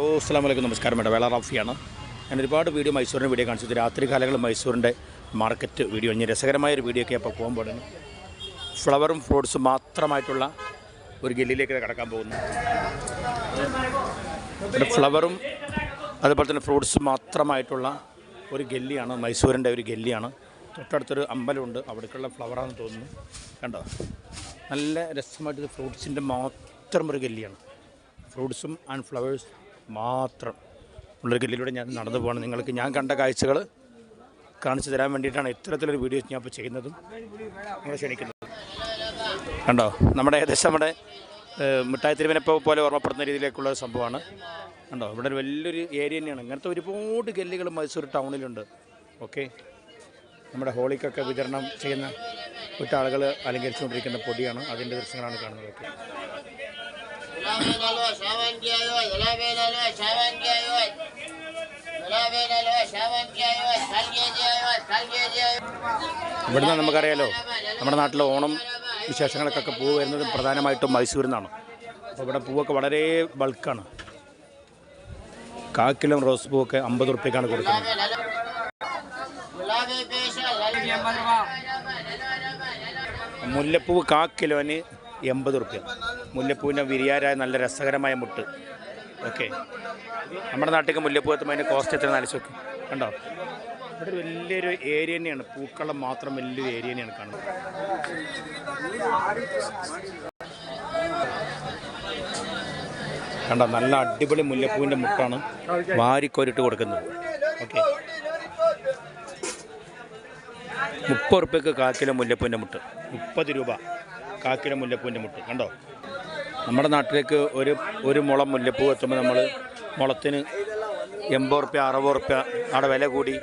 ഓ അസ്സാം വലൈക്കും നമസ്കാരം. മേഡം വേള റാഫിയാണ് ഞാൻ ഒരുപാട് വീഡിയോ മൈസൂരിന്റെ വീഡിയോ കാണിച്ചത് രാത്രി കാലങ്ങളിൽ മൈസൂരിന്റെ മാർക്കറ്റ് വീഡിയോ ഇനി രസകരമായ ഒരു വീഡിയോ ഒക്കെ അപ്പോൾ പോകാൻ ഫ്ലവറും ഫ്രൂട്ട്സും മാത്രമായിട്ടുള്ള ഒരു ഗല്ലിയിലേക്ക് കടക്കാൻ പോകുന്നു ഫ്ലവറും അതുപോലെ തന്നെ ഫ്രൂട്ട്സും മാത്രമായിട്ടുള്ള ഒരു ഗല്ലിയാണ് മൈസൂരിന്റെ ഒരു ഗല്ലിയാണ്. തൊട്ടടുത്തൊരു അമ്പലമുണ്ട്. അവിടേക്കുള്ള ഫ്ലവറാണെന്ന് തോന്നുന്നു. കണ്ടോ? നല്ല രസമായിട്ട് ഫ്രൂട്ട്സിന്റെ മാത്രം ഒരു ഗല്ലിയാണ്. ഫ്രൂട്ട്സും ആൻഡ് ഫ്ലവേഴ്സ് മാത്രം ഉള്ളൊരു ഗല്ലിലൂടെ ഞാൻ നടന്നു പോകണം നിങ്ങൾക്ക് ഞാൻ കണ്ട കാഴ്ചകൾ കാണിച്ചു തരാൻ വേണ്ടിയിട്ടാണ് ഇത്തരത്തിലൊരു വീഡിയോ ഞാൻ ഇപ്പോൾ ചെയ്യുന്നതും നിങ്ങളെ ക്ഷണിക്കുന്നത്. കണ്ടോ? നമ്മുടെ ഏകദേശം നമ്മുടെ മിഠായി തിരുവനപ്പ പോലെ ഓർമ്മപ്പെടുന്ന രീതിയിലേക്കുള്ള സംഭവമാണ്. കണ്ടോ? ഇവിടെ ഒരു വലിയൊരു ഏരിയ തന്നെയാണ്. ഇങ്ങനത്തെ ഒരുപാട് ഗല്ലികൾ മൈസൂർ ടൗണിലുണ്ട്. ഓക്കെ? നമ്മുടെ ഹോളിക്കൊക്കെ വിതരണം ചെയ്യുന്ന ആളുകൾ അലങ്കരിച്ചുകൊണ്ടിരിക്കുന്ന പൊടിയാണ്. അതിന്റെ ദൃശ്യങ്ങളാണ് Salgejayo, Salgejayo. ഇവിടുന്ന് നമുക്കറിയാലോ നമ്മുടെ നാട്ടിലെ ഓണം വിശേഷങ്ങൾക്കൊക്കെ പൂവ് വരുന്നത് പ്രധാനമായിട്ടും മൈസൂരിൽ നിന്നാണ് അപ്പോൾ ഇവിടെ പൂവൊക്കെ വളരെ ബൾക്കാണ്. കാക്കിലും റോസ് പൂവൊക്കെ അമ്പത് റുപ്യക്കാണ് കൊടുക്കുന്നത്. മുല്ലപ്പൂവ് കാ കിലോന് എൺപത് റുപ്യ മുല്ലപ്പൂവിന്റെ വിരിയാരായ നല്ല രസകരമായ മുട്ട്. ഓക്കെ. നമ്മുടെ നാട്ടിലേക്ക് മുല്ലപ്പൂ എത്തുമ്പോൾ അതിന്റെ കോസ്റ്റ് എത്ര നാലിച്ച് വെക്കും കണ്ടോ? ഇവിടെ വലിയൊരു ഏരിയ തന്നെയാണ്. പൂക്കളം മാത്രം വലിയൊരു ഏരിയ തന്നെയാണ് കാണുന്നത്. കണ്ട? നല്ല അടിപൊളി മുല്ലപ്പൂവിന്റെ മുട്ടാണ് വാരിക്കോരിട്ട് കൊടുക്കുന്നത്. ഓക്കെ. മുപ്പത് റുപ്യക്ക് കാക്കിലോ മുല്ലപ്പൂവിന്റെ മുട്ട്. മുപ്പത് രൂപ. കാക്കിലോ മുല്ലപ്പൂവിന്റെ മുട്ട് കണ്ടോ? നമ്മുടെ നാട്ടിലേക്ക് ഒരു ഒരു മുളം മുല്ലപ്പൂ എത്തുമ്പോൾ നമ്മൾ മുളത്തിന് എൺപത് റുപ്യ അറുപത് റുപ്യ അവിടെ വില കൂടി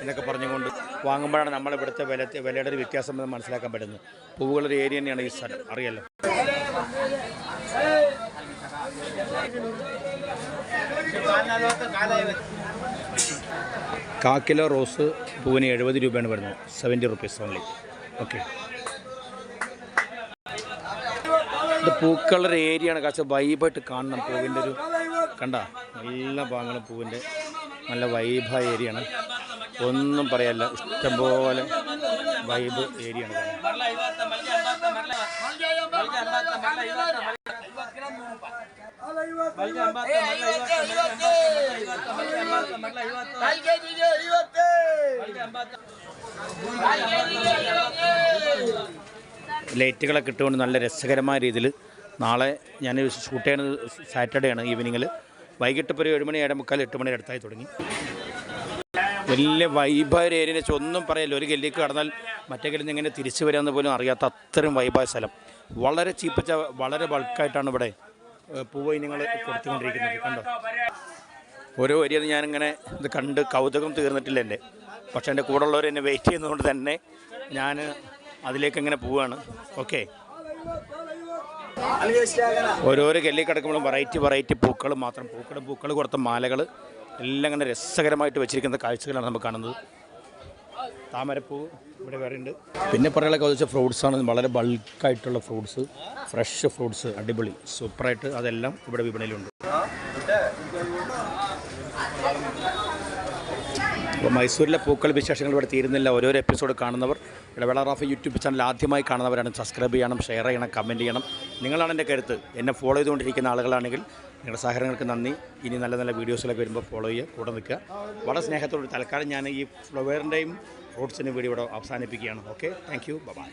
എന്നൊക്കെ പറഞ്ഞുകൊണ്ട് വാങ്ങുമ്പോഴാണ് നമ്മളിവിടുത്തെ വില വിലയുടെ ഒരു വ്യത്യാസം എന്ന് മനസ്സിലാക്കാൻ പറ്റുന്നത്. പൂവുകളൊരു ഏരിയ തന്നെയാണ് ഈ സ്ഥലം അറിയാലോ? കാക്കിലോ റോസ് പൂവിന് എഴുപത് രൂപയാണ് വരുന്നത് സെവന്റി റുപ്പീസ് ഓൺലി ഓക്കെ ഇത് പൂക്കളുടെ ഏരിയയാണ്. കാച്ച വൈബായിട്ട് കാണണം പൂവിന്റെ ഒരു കണ്ട? നല്ല ഭാഗങ്ങളും പൂവിന്റെ നല്ല വൈബായ ഏരിയയാണ്. ഒന്നും പറയാല്ല ഇഷ്ടംപോലെ വൈബ് ഏരിയയാണ്. കാണുന്നത് ലൈറ്റുകളൊക്കെ ഇട്ടുകൊണ്ട് നല്ല രസകരമായ രീതിയിൽ നാളെ ഞാൻ ഷൂട്ട് ചെയ്യുന്നത് സാറ്റർഡേ ആണ് ഈവനിങ്ങിൽ. വൈകിട്ട് ഇപ്പോൾ ഒരു ഏഴ് മണി ഏഴ് മുക്കാൽ എട്ട് മണി അടുത്തായി തുടങ്ങി. വലിയ വൈബായ ഒരു ഏരിയനെ വെച്ചാൽ ഒന്നും പറയില്ല. ഒരു ഗല്ലിക്ക് കടന്നാൽ മറ്റേ ഗല്ലിൽ നിന്ന് എങ്ങനെ തിരിച്ചു വരാമെന്ന് പോലും അറിയാത്ത അത്രയും വൈബായ സ്ഥലം. വളരെ ചീപ്പിച്ച വളരെ ബൾക്കായിട്ടാണ് ഇവിടെ പൂവ് ഇനങ്ങൾ കൊടുത്തുകൊണ്ടിരിക്കുന്നത്. കണ്ടോ? ഓരോ ഏരിയയിൽ ഞാനിങ്ങനെ ഇത് കണ്ട് കൗതുകം തീർന്നിട്ടില്ല എന്റെ. പക്ഷേ എന്റെ കൂടെ ഉള്ളവരെന്നെ വെയിറ്റ് ചെയ്യുന്നതുകൊണ്ട് തന്നെ ഞാൻ അതിലേക്ക് ഇങ്ങനെ പോവുകയാണ് ഓക്കെ. ഓരോരോ ഗല്ലി കിടക്കുമ്പോഴും വെറൈറ്റി വെറൈറ്റി പൂക്കൾ മാത്രം. പൂക്കൾ പൂക്കൾ കൊടുത്ത മാലകൾ എല്ലാം ഇങ്ങനെ രസകരമായിട്ട് വെച്ചിരിക്കുന്ന കാഴ്ചകളാണ് നമുക്ക് കാണുന്നത്. താമരപ്പൂ ഇവിടെ വേറെ ഉണ്ട്. പിന്നെ പറയാനൊക്കെ വെച്ചാൽ ഫ്രൂട്ട്സാണ് വളരെ ബൾക്കായിട്ടുള്ള ഫ്രൂട്ട്സ് ഫ്രഷ് ഫ്രൂട്ട്സ് അടിപൊളി. സൂപ്പറായിട്ട് അതെല്ലാം ഇവിടെ വിപണിയിലുണ്ട്. അപ്പോൾ മൈസൂരിലെ പൂക്കൾ വിശേഷങ്ങൾ ഇവിടെ തീരുന്നില്ല. ഓരോരോ എപ്പിസോഡ് കാണുന്നവർ ഇടവേള റാഫ് യൂട്യൂബ് ചാനൽ ആദ്യമായി കാണുന്നവരാണ്. സബ്സ്ക്രൈബ് ചെയ്യണം ഷെയർ ചെയ്യണം കമന്റ് ചെയ്യണം. നിങ്ങളാണ് എന്റെ കരുത്ത്. എന്നെ ഫോളോ ചെയ്തുകൊണ്ടിരിക്കുന്ന ആളുകളാണെങ്കിൽ നിങ്ങളുടെ സഹകരണങ്ങൾക്ക് നന്ദി. ഇനി നല്ല നല്ല വീഡിയോസിലൊക്കെ വരുമ്പോൾ ഫോളോ ചെയ്യുക കൂടെ നിൽക്കുക. വളരെ സ്നേഹത്തോട് തൽക്കാലം ഞാൻ ഈ ഫ്ലവറിന്റെയും ഫ്രൂട്ട്സിന്റെ വീഡിയോ ഇവിടെ അവസാനിപ്പിക്കുകയാണ്. Okay thank you by